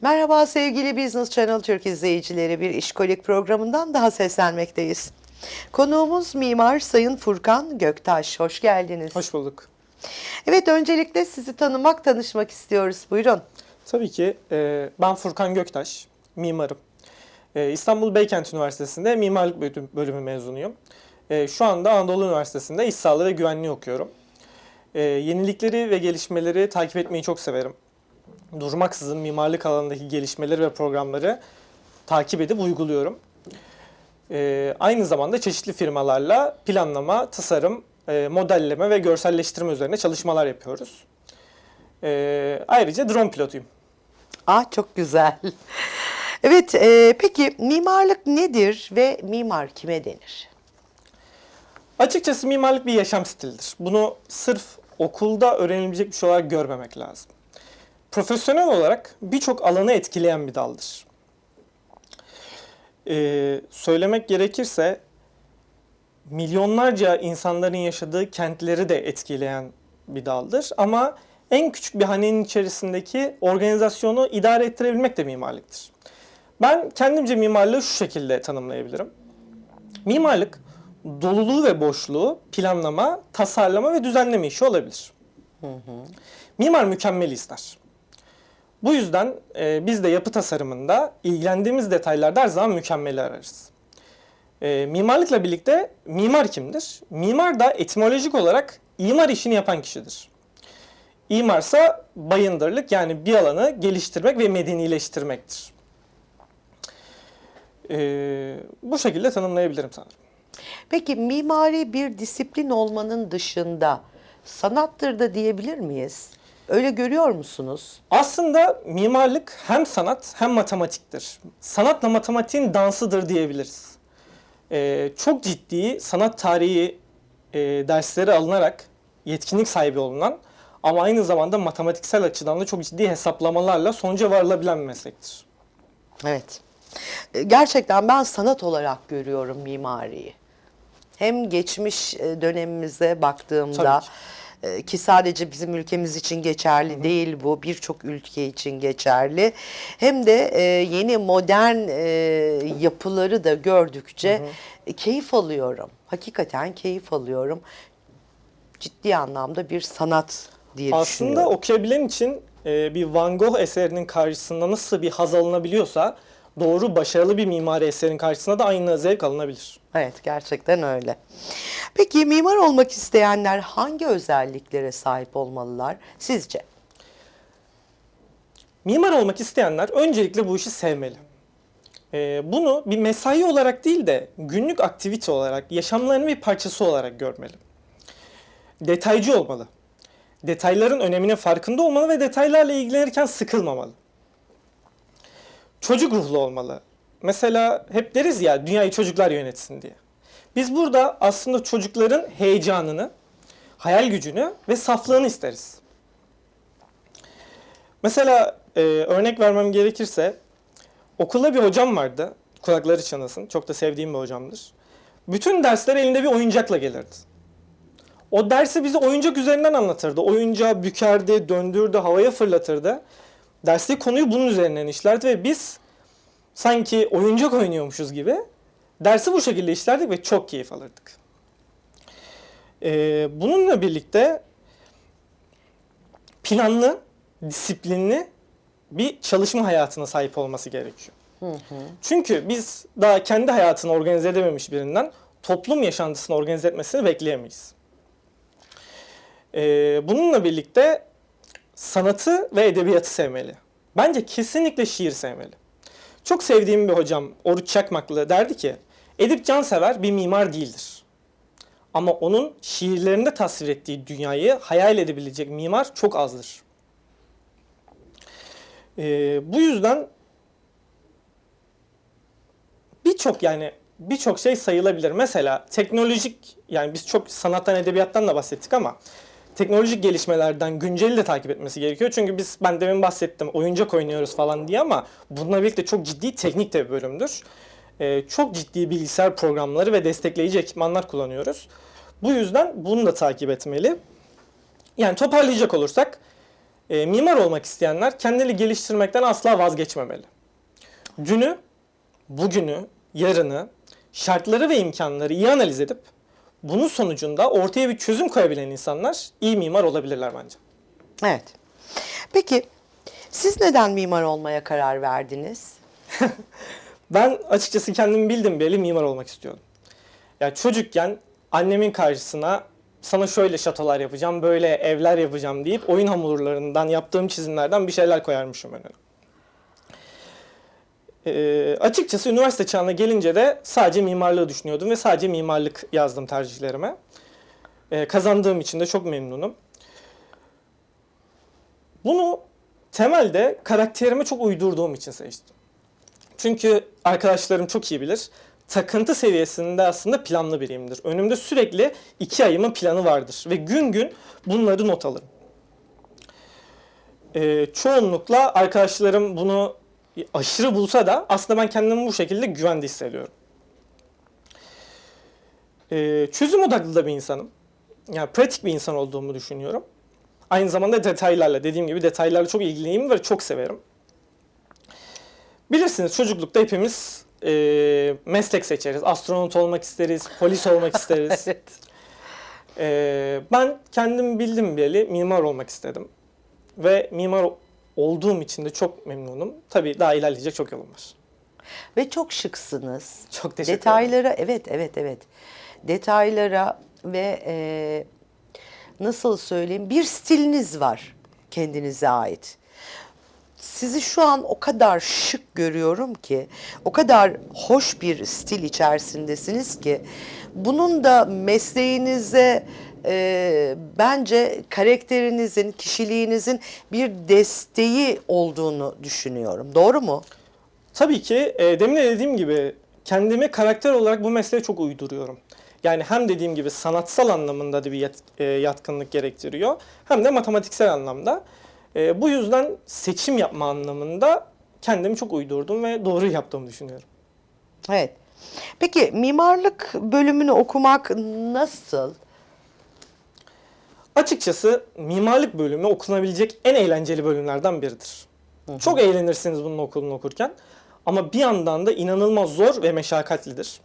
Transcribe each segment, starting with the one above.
Merhaba sevgili Business Channel Türk izleyicileri bir işkolik programından daha seslenmekteyiz. Konuğumuz mimar Sayın Furkan Göktaş. Hoş geldiniz. Hoş bulduk. Evet öncelikle sizi tanımak, tanışmak istiyoruz. Buyurun. Tabii ki e, ben Furkan Göktaş, mimarım. E, İstanbul Beykent Üniversitesi'nde mimarlık bölüm- bölümü mezunuyum. E, şu anda Anadolu Üniversitesi'nde iş sağlığı ve güvenliği okuyorum. Yenilikleri ve gelişmeleri takip etmeyi çok severim. Durmaksızın mimarlık alanındaki gelişmeleri ve programları takip edip uyguluyorum. E, aynı zamanda çeşitli firmalarla planlama, tasarım, e, modelleme ve görselleştirme üzerine çalışmalar yapıyoruz. E, ayrıca drone pilotuyum. Ah çok güzel. Evet e, peki mimarlık nedir ve mimar kime denir? Açıkçası mimarlık bir yaşam stilidir. Bunu sırf okulda öğrenilecek bir şey olarak görmemek lazım. Profesyonel olarak birçok alanı etkileyen bir daldır. Ee, söylemek gerekirse milyonlarca insanların yaşadığı kentleri de etkileyen bir daldır. Ama en küçük bir hanenin içerisindeki organizasyonu idare ettirebilmek de mimarlıktır. Ben kendimce mimarlığı şu şekilde tanımlayabilirim. Mimarlık doluluğu ve boşluğu planlama, tasarlama ve düzenleme işi olabilir. Mimar mükemmel ister. Bu yüzden e, biz de yapı tasarımında ilgilendiğimiz detaylarda her zaman mükemmeli ararız. E, mimarlıkla birlikte mimar kimdir? Mimar da etimolojik olarak imar işini yapan kişidir. İmarsa bayındırlık yani bir alanı geliştirmek ve medenileştirmektir. E, bu şekilde tanımlayabilirim sanırım. Peki mimari bir disiplin olmanın dışında sanattır da diyebilir miyiz? Öyle görüyor musunuz? Aslında mimarlık hem sanat hem matematiktir. Sanatla matematiğin dansıdır diyebiliriz. Ee, çok ciddi sanat tarihi e, dersleri alınarak yetkinlik sahibi olunan ama aynı zamanda matematiksel açıdan da çok ciddi hesaplamalarla sonuca varılabilen bir meslektir. Evet. E, Gerçekten ben sanat olarak görüyorum mimariyi. Hem geçmiş e, dönemimize baktığımda. E, ki sadece bizim ülkemiz için geçerli değil bu birçok ülke için geçerli. Hem de e, yeni modern e, yapıları da gördükçe e, keyif alıyorum. Hakikaten keyif alıyorum. Ciddi anlamda bir sanat diye Aslında düşünüyorum. okuyabilen için e, bir Van Gogh eserinin karşısında nasıl bir haz alınabiliyorsa doğru başarılı bir mimari eserin karşısında da aynı zevk alınabilir. Evet gerçekten öyle. Peki mimar olmak isteyenler hangi özelliklere sahip olmalılar sizce? Mimar olmak isteyenler öncelikle bu işi sevmeli. Ee, bunu bir mesai olarak değil de günlük aktivite olarak, yaşamlarının bir parçası olarak görmeli. Detaycı olmalı. Detayların öneminin farkında olmalı ve detaylarla ilgilenirken sıkılmamalı. Çocuk ruhlu olmalı. Mesela hep deriz ya dünyayı çocuklar yönetsin diye. Biz burada aslında çocukların heyecanını, hayal gücünü ve saflığını isteriz. Mesela e, örnek vermem gerekirse okulda bir hocam vardı. Kulakları çınlasın. Çok da sevdiğim bir hocamdır. Bütün dersler elinde bir oyuncakla gelirdi. O dersi bize oyuncak üzerinden anlatırdı. Oyuncağı bükerdi, döndürdü, havaya fırlatırdı. Derste konuyu bunun üzerinden işlerdi ve biz sanki oyuncak oynuyormuşuz gibi dersi bu şekilde işlerdik ve çok keyif alırdık. Ee, bununla birlikte planlı, disiplinli bir çalışma hayatına sahip olması gerekiyor. Çünkü biz daha kendi hayatını organize edememiş birinden toplum yaşantısını organize etmesini bekleyemeyiz. Ee, bununla birlikte sanatı ve edebiyatı sevmeli. Bence kesinlikle şiir sevmeli. Çok sevdiğim bir hocam Oruç Çakmaklı derdi ki, Edip Cansever bir mimar değildir. Ama onun şiirlerinde tasvir ettiği dünyayı hayal edebilecek mimar çok azdır. Ee, bu yüzden birçok yani birçok şey sayılabilir. Mesela teknolojik yani biz çok sanattan edebiyattan da bahsettik ama teknolojik gelişmelerden günceli de takip etmesi gerekiyor. Çünkü biz ben demin bahsettim oyuncak oynuyoruz falan diye ama bununla birlikte çok ciddi teknik de bir bölümdür. Ee, çok ciddi bilgisayar programları ve destekleyici ekipmanlar kullanıyoruz. Bu yüzden bunu da takip etmeli. Yani toparlayacak olursak e, mimar olmak isteyenler kendini geliştirmekten asla vazgeçmemeli. Dünü, bugünü, yarını, şartları ve imkanları iyi analiz edip bunun sonucunda ortaya bir çözüm koyabilen insanlar iyi mimar olabilirler bence. Evet. Peki siz neden mimar olmaya karar verdiniz? Ben açıkçası kendimi bildim bileli mimar olmak istiyordum. Ya çocukken annemin karşısına sana şöyle şatolar yapacağım, böyle evler yapacağım deyip oyun hamurlarından yaptığım çizimlerden bir şeyler koyarmışım önüne. Ee, açıkçası üniversite çağına gelince de sadece mimarlığı düşünüyordum ve sadece mimarlık yazdım tercihlerime. Ee, kazandığım için de çok memnunum. Bunu temelde karakterime çok uydurduğum için seçtim. Çünkü arkadaşlarım çok iyi bilir. Takıntı seviyesinde aslında planlı biriyimdir. Önümde sürekli iki ayımın planı vardır. Ve gün gün bunları not alırım. Ee, çoğunlukla arkadaşlarım bunu aşırı bulsa da aslında ben kendimi bu şekilde güvende hissediyorum. Ee, çözüm odaklı da bir insanım. Yani pratik bir insan olduğumu düşünüyorum. Aynı zamanda detaylarla, dediğim gibi detaylarla çok ilgiliyim ve çok severim. Bilirsiniz çocuklukta hepimiz e, meslek seçeriz. Astronot olmak isteriz, polis olmak isteriz. Evet. E, ben kendim bildim bileli mimar olmak istedim. Ve mimar olduğum için de çok memnunum. Tabii daha ilerleyecek çok yolum var. Ve çok şıksınız. Çok teşekkür ederim. Detaylara evet evet evet. Detaylara ve e, nasıl söyleyeyim bir stiliniz var kendinize ait. Sizi şu an o kadar şık görüyorum ki, o kadar hoş bir stil içerisindesiniz ki, bunun da mesleğinize e, bence karakterinizin, kişiliğinizin bir desteği olduğunu düşünüyorum. Doğru mu? Tabii ki e, demin de dediğim gibi kendimi karakter olarak bu mesleğe çok uyduruyorum. Yani hem dediğim gibi sanatsal anlamında da bir yat- e, yatkınlık gerektiriyor hem de matematiksel anlamda. E, bu yüzden seçim yapma anlamında kendimi çok uydurdum ve doğru yaptığımı düşünüyorum. Evet. Peki mimarlık bölümünü okumak nasıl? Açıkçası mimarlık bölümü okunabilecek en eğlenceli bölümlerden biridir. Çok eğlenirsiniz bunun okulunu okurken. Ama bir yandan da inanılmaz zor ve meşakkatlidir.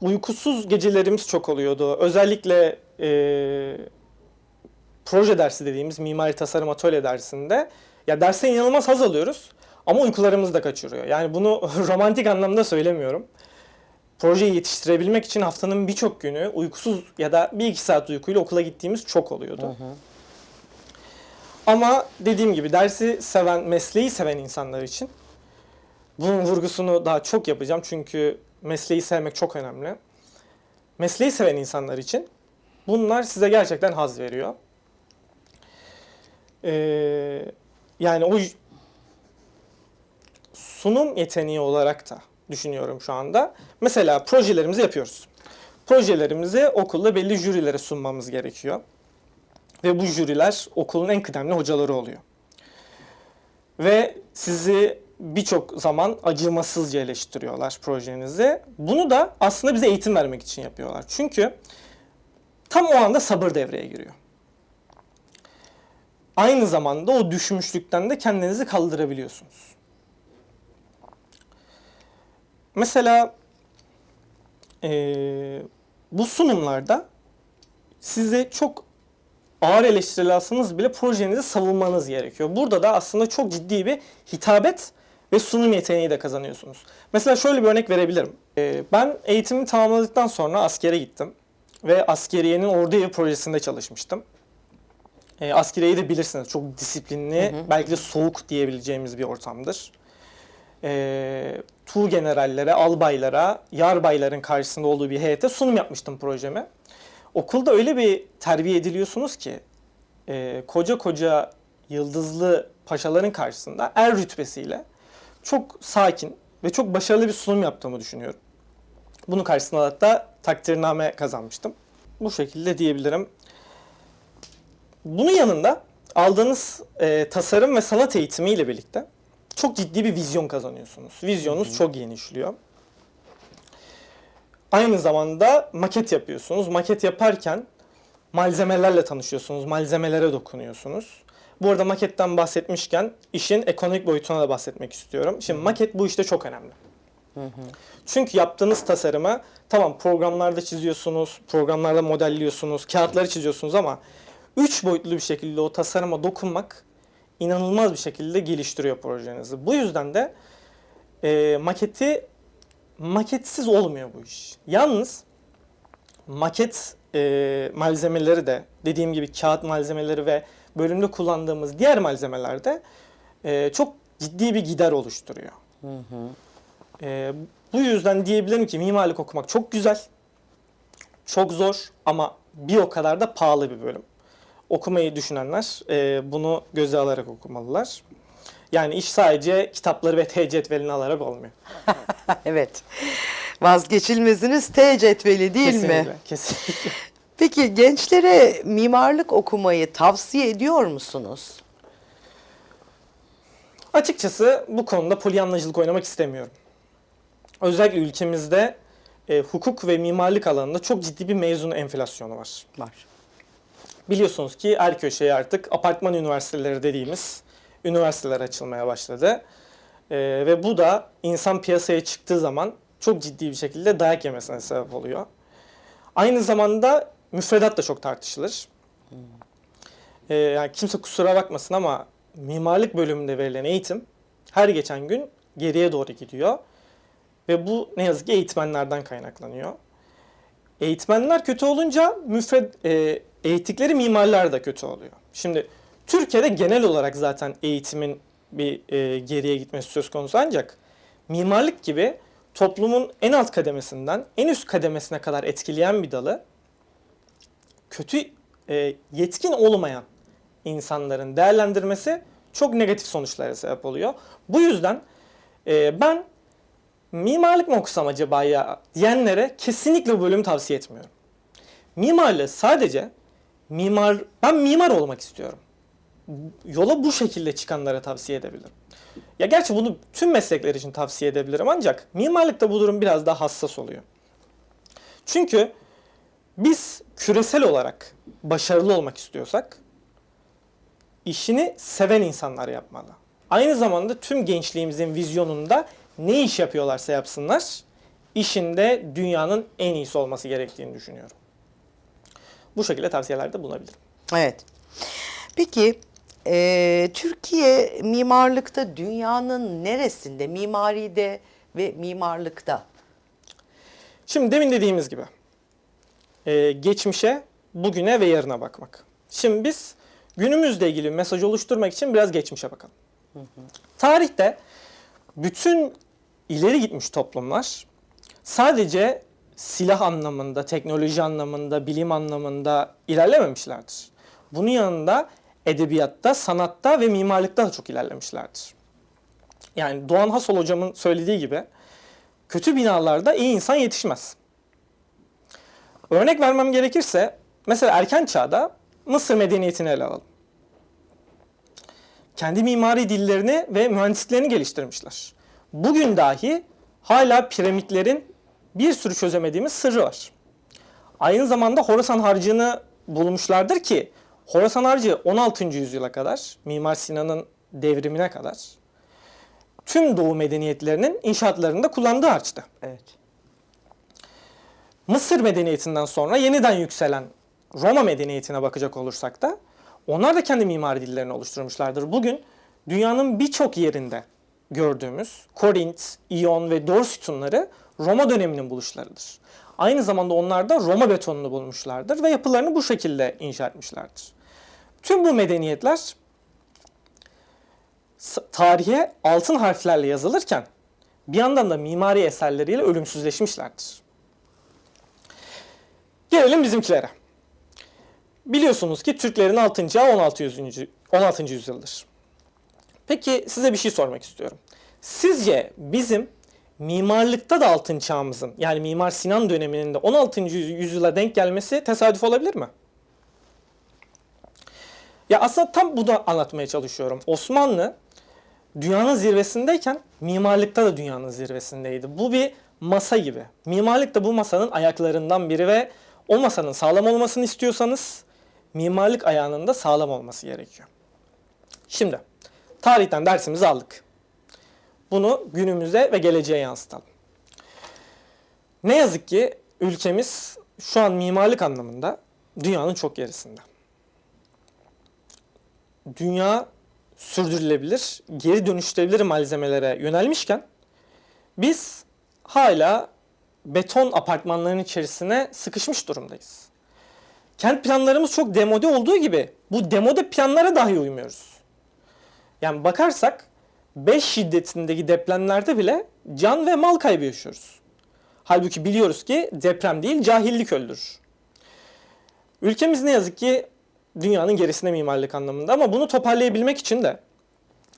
Uykusuz gecelerimiz çok oluyordu. Özellikle eee, proje dersi dediğimiz mimari tasarım atölye dersinde ya derse inanılmaz haz alıyoruz ama uykularımız da kaçırıyor. Yani bunu romantik anlamda söylemiyorum projeyi yetiştirebilmek için haftanın birçok günü uykusuz ya da bir iki saat uykuyla okula gittiğimiz çok oluyordu. Ama dediğim gibi dersi seven, mesleği seven insanlar için bunun vurgusunu daha çok yapacağım çünkü mesleği sevmek çok önemli. Mesleği seven insanlar için bunlar size gerçekten haz veriyor. Ee, yani o sunum yeteneği olarak da düşünüyorum şu anda. Mesela projelerimizi yapıyoruz. Projelerimizi okulda belli jürilere sunmamız gerekiyor. Ve bu jüriler okulun en kıdemli hocaları oluyor. Ve sizi birçok zaman acımasızca eleştiriyorlar projenizi. Bunu da aslında bize eğitim vermek için yapıyorlar. Çünkü tam o anda sabır devreye giriyor. Aynı zamanda o düşmüşlükten de kendinizi kaldırabiliyorsunuz. Mesela eee, bu sunumlarda size çok ağır eleştiri alsanız bile projenizi savunmanız gerekiyor. Burada da aslında çok ciddi bir hitabet ve sunum yeteneği de kazanıyorsunuz. Mesela şöyle bir örnek verebilirim. Eee, ben eğitimimi tamamladıktan sonra askere gittim. Ve askeriyenin ordu evi projesinde çalışmıştım. E, askeriyeyi de bilirsiniz. Çok disiplinli, belki de soğuk diyebileceğimiz bir ortamdır e, tuğ generallere, albaylara, yarbayların karşısında olduğu bir heyete sunum yapmıştım projeme. Okulda öyle bir terbiye ediliyorsunuz ki e, koca koca yıldızlı paşaların karşısında er rütbesiyle çok sakin ve çok başarılı bir sunum yaptığımı düşünüyorum. Bunun karşısında hatta takdirname kazanmıştım. Bu şekilde diyebilirim. Bunun yanında aldığınız e, tasarım ve sanat eğitimiyle birlikte çok ciddi bir vizyon kazanıyorsunuz. Vizyonunuz çok genişliyor. Aynı zamanda maket yapıyorsunuz. Maket yaparken malzemelerle tanışıyorsunuz, malzemelere dokunuyorsunuz. Bu arada maketten bahsetmişken işin ekonomik boyutuna da bahsetmek istiyorum. Şimdi maket bu işte çok önemli. Çünkü yaptığınız tasarımı tamam programlarda çiziyorsunuz, programlarda modelliyorsunuz, kağıtları çiziyorsunuz ama üç boyutlu bir şekilde o tasarıma dokunmak inanılmaz bir şekilde geliştiriyor projenizi. Bu yüzden de e, maketi maketsiz olmuyor bu iş. Yalnız maket e, malzemeleri de dediğim gibi kağıt malzemeleri ve bölümde kullandığımız diğer malzemeler de e, çok ciddi bir gider oluşturuyor. E, bu yüzden diyebilirim ki mimarlık okumak çok güzel, çok zor ama bir o kadar da pahalı bir bölüm. Okumayı düşünenler e, bunu göze alarak okumalılar. Yani iş sadece kitapları ve T cetvelini alarak olmuyor. evet. Vazgeçilmeziniz T cetveli değil kesinlikle, mi? Kesinlikle. Peki gençlere mimarlık okumayı tavsiye ediyor musunuz? Açıkçası bu konuda polyanlacılık oynamak istemiyorum. Özellikle ülkemizde e, hukuk ve mimarlık alanında çok ciddi bir mezun enflasyonu var. Var. Biliyorsunuz ki her köşeye artık apartman üniversiteleri dediğimiz üniversiteler açılmaya başladı. E, ve bu da insan piyasaya çıktığı zaman çok ciddi bir şekilde dayak yemesine sebep oluyor. Aynı zamanda müfredat da çok tartışılır. E, yani kimse kusura bakmasın ama mimarlık bölümünde verilen eğitim her geçen gün geriye doğru gidiyor. Ve bu ne yazık ki eğitmenlerden kaynaklanıyor. Eğitmenler kötü olunca müfred, e, eğittikleri mimarlar da kötü oluyor. Şimdi Türkiye'de genel olarak zaten eğitimin bir e, geriye gitmesi söz konusu ancak mimarlık gibi toplumun en alt kademesinden en üst kademesine kadar etkileyen bir dalı kötü e, yetkin olmayan insanların değerlendirmesi çok negatif sonuçlara sebep oluyor. Bu yüzden e, ben mimarlık mı okusam acaba ya diyenlere kesinlikle bu bölümü tavsiye etmiyorum. Mimarlığı sadece mimar ben mimar olmak istiyorum. Yola bu şekilde çıkanlara tavsiye edebilirim. Ya gerçi bunu tüm meslekler için tavsiye edebilirim ancak mimarlıkta bu durum biraz daha hassas oluyor. Çünkü biz küresel olarak başarılı olmak istiyorsak işini seven insanlar yapmalı. Aynı zamanda tüm gençliğimizin vizyonunda ne iş yapıyorlarsa yapsınlar, işinde dünyanın en iyisi olması gerektiğini düşünüyorum. Bu şekilde tavsiyelerde bulunabilirim. Evet. Peki e, Türkiye mimarlıkta dünyanın neresinde? Mimaride ve mimarlıkta. Şimdi demin dediğimiz gibi e, geçmişe, bugüne ve yarına bakmak. Şimdi biz günümüzle ilgili mesaj oluşturmak için biraz geçmişe bakalım. Tarihte bütün ileri gitmiş toplumlar sadece silah anlamında, teknoloji anlamında, bilim anlamında ilerlememişlerdir. Bunun yanında edebiyatta, sanatta ve mimarlıkta da çok ilerlemişlerdir. Yani Doğan Hasol hocamın söylediği gibi kötü binalarda iyi insan yetişmez. Örnek vermem gerekirse mesela erken çağda Mısır medeniyetini ele alalım. Kendi mimari dillerini ve mühendisliklerini geliştirmişler. Bugün dahi hala piramitlerin bir sürü çözemediğimiz sırrı var. Aynı zamanda Horasan harcını bulmuşlardır ki Horasan harcı 16. yüzyıla kadar, Mimar Sinan'ın devrimine kadar tüm Doğu medeniyetlerinin inşaatlarında kullandığı harçtı. Evet. Mısır medeniyetinden sonra yeniden yükselen Roma medeniyetine bakacak olursak da onlar da kendi mimari dillerini oluşturmuşlardır. Bugün dünyanın birçok yerinde gördüğümüz Korint, İyon ve Dor sütunları Roma döneminin buluşlarıdır. Aynı zamanda onlar da Roma betonunu bulmuşlardır ve yapılarını bu şekilde inşa etmişlerdir. Tüm bu medeniyetler tarihe altın harflerle yazılırken bir yandan da mimari eserleriyle ölümsüzleşmişlerdir. Gelelim bizimkilere. Biliyorsunuz ki Türklerin altın çağı 16. yüzyıl- 16. yüzyıldır. Peki size bir şey sormak istiyorum. Sizce bizim mimarlıkta da altın çağımızın yani Mimar Sinan döneminin de 16. yüzy- yüzyıla denk gelmesi tesadüf olabilir mi? Ya aslında tam bunu anlatmaya çalışıyorum. Osmanlı dünyanın zirvesindeyken mimarlıkta da dünyanın zirvesindeydi. Bu bir masa gibi. Mimarlık da bu masanın ayaklarından biri ve O masanın sağlam olmasını istiyorsanız mimarlık ayağının da sağlam olması gerekiyor. Şimdi tarihten dersimizi aldık. Bunu günümüze ve geleceğe yansıtalım. Ne yazık ki ülkemiz şu an mimarlık anlamında dünyanın çok gerisinde. Dünya sürdürülebilir, geri dönüştürülebilir malzemelere yönelmişken biz hala beton apartmanların içerisine sıkışmış durumdayız. Kent planlarımız çok demode olduğu gibi bu demode planlara dahi uymuyoruz. Yani bakarsak 5 şiddetindeki depremlerde bile can ve mal kaybı yaşıyoruz. Halbuki biliyoruz ki deprem değil cahillik öldürür. Ülkemiz ne yazık ki dünyanın gerisinde mimarlık anlamında ama bunu toparlayabilmek için de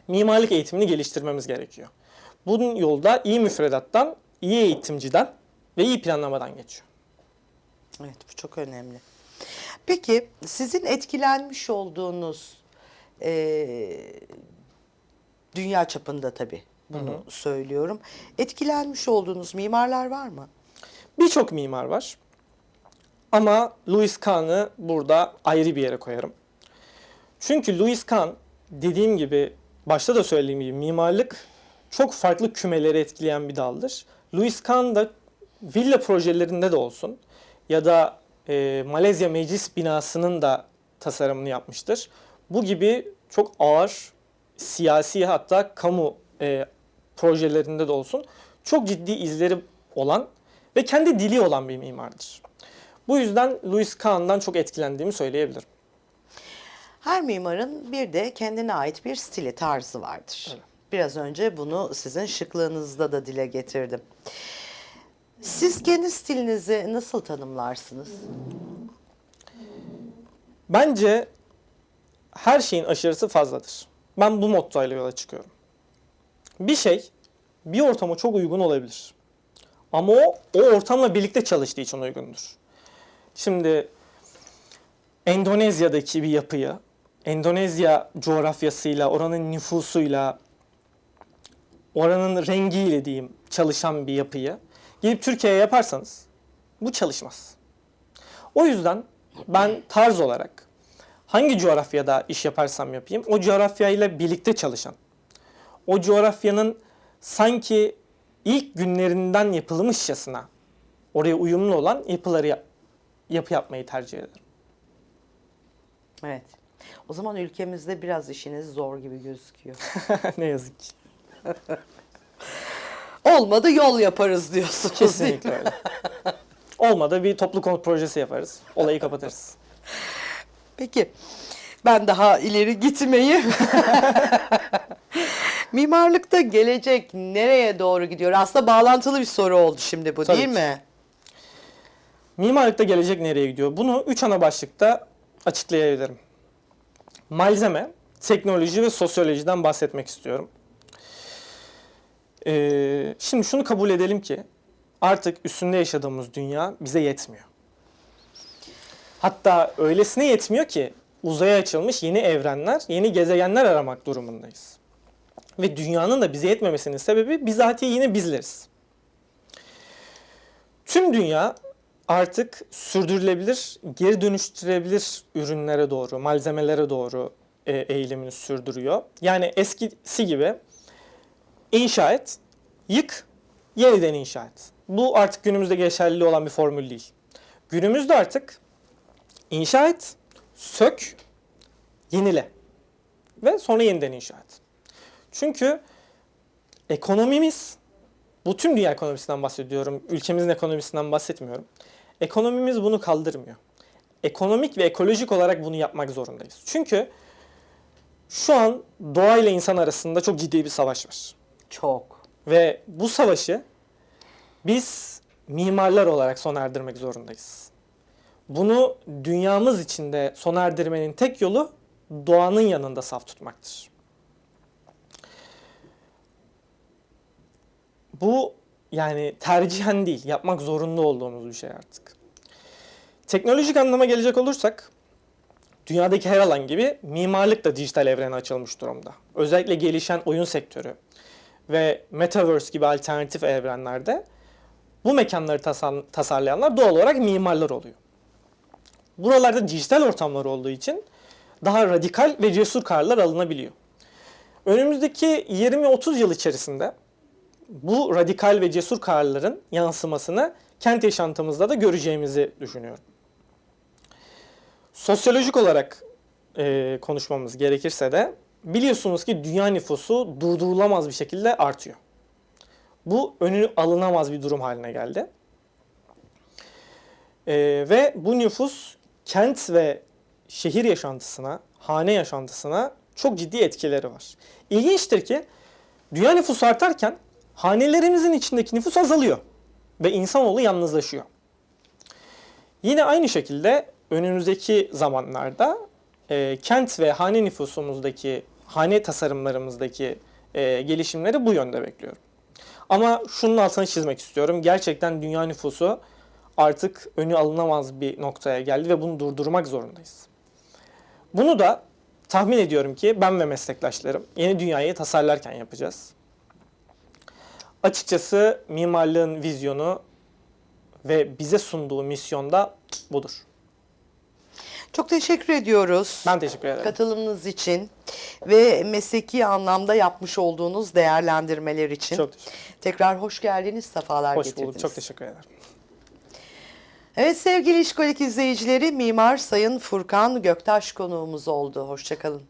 mimarlık eğitimini geliştirmemiz gerekiyor. Bunun yolda iyi müfredattan, iyi eğitimciden ve iyi planlamadan geçiyor. Evet bu çok önemli. Peki sizin etkilenmiş olduğunuz eee, dünya çapında tabii bunu söylüyorum. Etkilenmiş olduğunuz mimarlar var mı? Birçok mimar var. Ama Louis Kahn'ı burada ayrı bir yere koyarım. Çünkü Louis Kahn dediğim gibi başta da söylediğim gibi mimarlık çok farklı kümeleri etkileyen bir daldır. Louis Kahn da villa projelerinde de olsun ya da e, Malezya Meclis binasının da tasarımını yapmıştır. Bu gibi çok ağır siyasi hatta kamu e, projelerinde de olsun çok ciddi izleri olan ve kendi dili olan bir mimardır. Bu yüzden Louis Kahn'dan çok etkilendiğimi söyleyebilirim. Her mimarın bir de kendine ait bir stili, tarzı vardır. Biraz önce bunu sizin şıklığınızda da dile getirdim. Siz kendi stilinizi nasıl tanımlarsınız? Bence her şeyin aşırısı fazladır. Ben bu mottoyla yola çıkıyorum. Bir şey bir ortama çok uygun olabilir. Ama o, o ortamla birlikte çalıştığı için uygundur. Şimdi Endonezya'daki bir yapıyı, Endonezya coğrafyasıyla, oranın nüfusuyla, oranın rengiyle diyeyim çalışan bir yapıyı gidip Türkiye'ye yaparsanız bu çalışmaz. O yüzden ben tarz olarak hangi coğrafyada iş yaparsam yapayım o coğrafyayla birlikte çalışan, o coğrafyanın sanki ilk günlerinden yapılmışçasına oraya uyumlu olan yapıları yap- yapı yapmayı tercih ederim. Evet. O zaman ülkemizde biraz işiniz zor gibi gözüküyor. ne yazık ki. Olmadı yol yaparız diyorsunuz. Kesinlikle öyle. Olmadı bir toplu konut projesi yaparız. Olayı kapatırız. Peki ben daha ileri gitmeyi Mimarlıkta gelecek nereye doğru gidiyor? Aslında bağlantılı bir soru oldu şimdi bu Tabii değil ki. mi? Mimarlıkta gelecek nereye gidiyor? Bunu üç ana başlıkta açıklayabilirim. Malzeme, teknoloji ve sosyolojiden bahsetmek istiyorum. Ee, şimdi şunu kabul edelim ki artık üstünde yaşadığımız dünya bize yetmiyor. Hatta öylesine yetmiyor ki uzaya açılmış yeni evrenler, yeni gezegenler aramak durumundayız. Ve dünyanın da bize yetmemesinin sebebi bizatihi yine bizleriz. Tüm dünya artık sürdürülebilir, geri dönüştürebilir ürünlere doğru, malzemelere doğru e, eğilimini sürdürüyor. Yani eskisi gibi inşa et, yık, yeniden inşa et. Bu artık günümüzde geçerli olan bir formül değil. Günümüzde artık inşa et, sök, yenile ve sonra yeniden inşa et. Çünkü ekonomimiz, bu tüm dünya ekonomisinden bahsediyorum, ülkemizin ekonomisinden bahsetmiyorum. Ekonomimiz bunu kaldırmıyor. Ekonomik ve ekolojik olarak bunu yapmak zorundayız. Çünkü şu an doğa ile insan arasında çok ciddi bir savaş var. Çok. Ve bu savaşı biz mimarlar olarak sona erdirmek zorundayız. Bunu dünyamız içinde sona erdirmenin tek yolu doğanın yanında saf tutmaktır. Bu yani tercihen değil, yapmak zorunda olduğumuz bir şey artık. Teknolojik anlama gelecek olursak, dünyadaki her alan gibi mimarlık da dijital evrene açılmış durumda. Özellikle gelişen oyun sektörü ve Metaverse gibi alternatif evrenlerde bu mekanları tasar- tasarlayanlar doğal olarak mimarlar oluyor. Buralarda dijital ortamlar olduğu için daha radikal ve cesur kararlar alınabiliyor. Önümüzdeki 20-30 yıl içerisinde bu radikal ve cesur kararların yansımasını kent yaşantımızda da göreceğimizi düşünüyorum. Sosyolojik olarak e, konuşmamız gerekirse de biliyorsunuz ki dünya nüfusu durdurulamaz bir şekilde artıyor. Bu önü alınamaz bir durum haline geldi. E, ve bu nüfus kent ve şehir yaşantısına, hane yaşantısına çok ciddi etkileri var. İlginçtir ki dünya nüfusu artarken hanelerimizin içindeki nüfus azalıyor ve insanoğlu yalnızlaşıyor. Yine aynı şekilde önümüzdeki zamanlarda e, kent ve hane nüfusumuzdaki, hane tasarımlarımızdaki e, gelişimleri bu yönde bekliyorum. Ama şunun altını çizmek istiyorum. Gerçekten dünya nüfusu artık önü alınamaz bir noktaya geldi ve bunu durdurmak zorundayız. Bunu da tahmin ediyorum ki ben ve meslektaşlarım yeni dünyayı tasarlarken yapacağız. Açıkçası mimarlığın vizyonu ve bize sunduğu misyon da budur. Çok teşekkür ediyoruz. Ben teşekkür ederim. katılımınız için ve mesleki anlamda yapmış olduğunuz değerlendirmeler için. Çok teşekkür Tekrar hoş geldiniz, sefalar Hoş getirdiniz. bulduk. Çok teşekkür ederim. Evet sevgili İşkolik izleyicileri Mimar Sayın Furkan Göktaş konuğumuz oldu. Hoşçakalın.